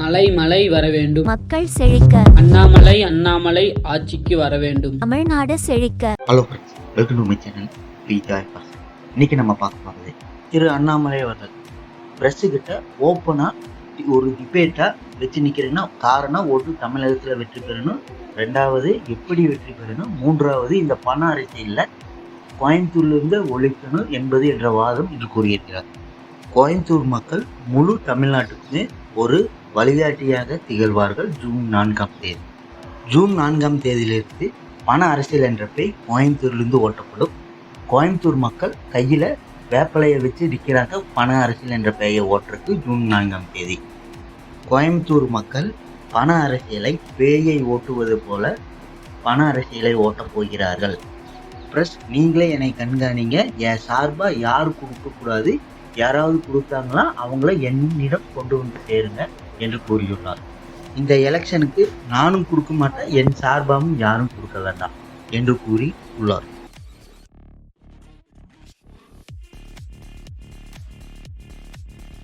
மலை மலை வர வேண்டும். மக்கள் செழிக்க. அண்ணாமலை அண்ணாமலை ஆட்சிக்கு வர வேண்டும். தமிழ்நாடு செழிக்க. Hello friends welcome to my channel இன்னைக்கு நம்ம பார்க்க போகிறது திரு அண்ணாமலை அவர்கள். ப்ரெஸ்ஸு கிட்ட ஓப்பனாக ஒரு டிபேட்டாக வச்சு நிற்கிறேன்னா காரணம் ஒன்று தமிழகத்தில் வெற்றி பெறணும். ரெண்டாவது எப்படி வெற்றி பெறணும். மூன்றாவது இந்த பண அரசியலில் கோயம்புத்தூர்லேருந்து ஒழிக்கணும் என்பது என்ற வாதம் இன்று கூறியிருக்கிறார். கோயம்புத்தூர் மக்கள் முழு தமிழ்நாட்டுக்குமே ஒரு வழிகாட்டியாக திகழ்வார்கள் ஜூன் நான்காம் தேதி. ஜூன் நான்காம் தேதியிலிருந்து பண அரசியல் என்ற பெய் கோயம்புத்தூர்லேருந்து ஓட்டப்படும். கோயம்புத்தூர் மக்கள் கையில் வேப்பலையை வச்சு நிற்கிறாங்க பண அரசியல் என்ற பெயரை ஓட்டுறதுக்கு ஜூன் நான்காம் தேதி. கோயம்புத்தூர் மக்கள் பண அரசியலை பேயை ஓட்டுவது போல பண அரசியலை ஓட்டப் போகிறார்கள். ப்ளஸ் நீங்களே என்னை கண்காணிங்க. என் சார்பாக யார் கொடுக்கக்கூடாது யாராவது கொடுத்தாங்களா? அவங்கள என்னிடம் கொண்டு வந்து சேருங்க. என்று கூறியுள்ளார். இந்த எலெக்ஷனுக்கு நானும் கொடுக்க மாட்டேன் என் சார்பாகவும் யாரும் கொடுக்க வேண்டாம் என்று கூறி உள்ளார்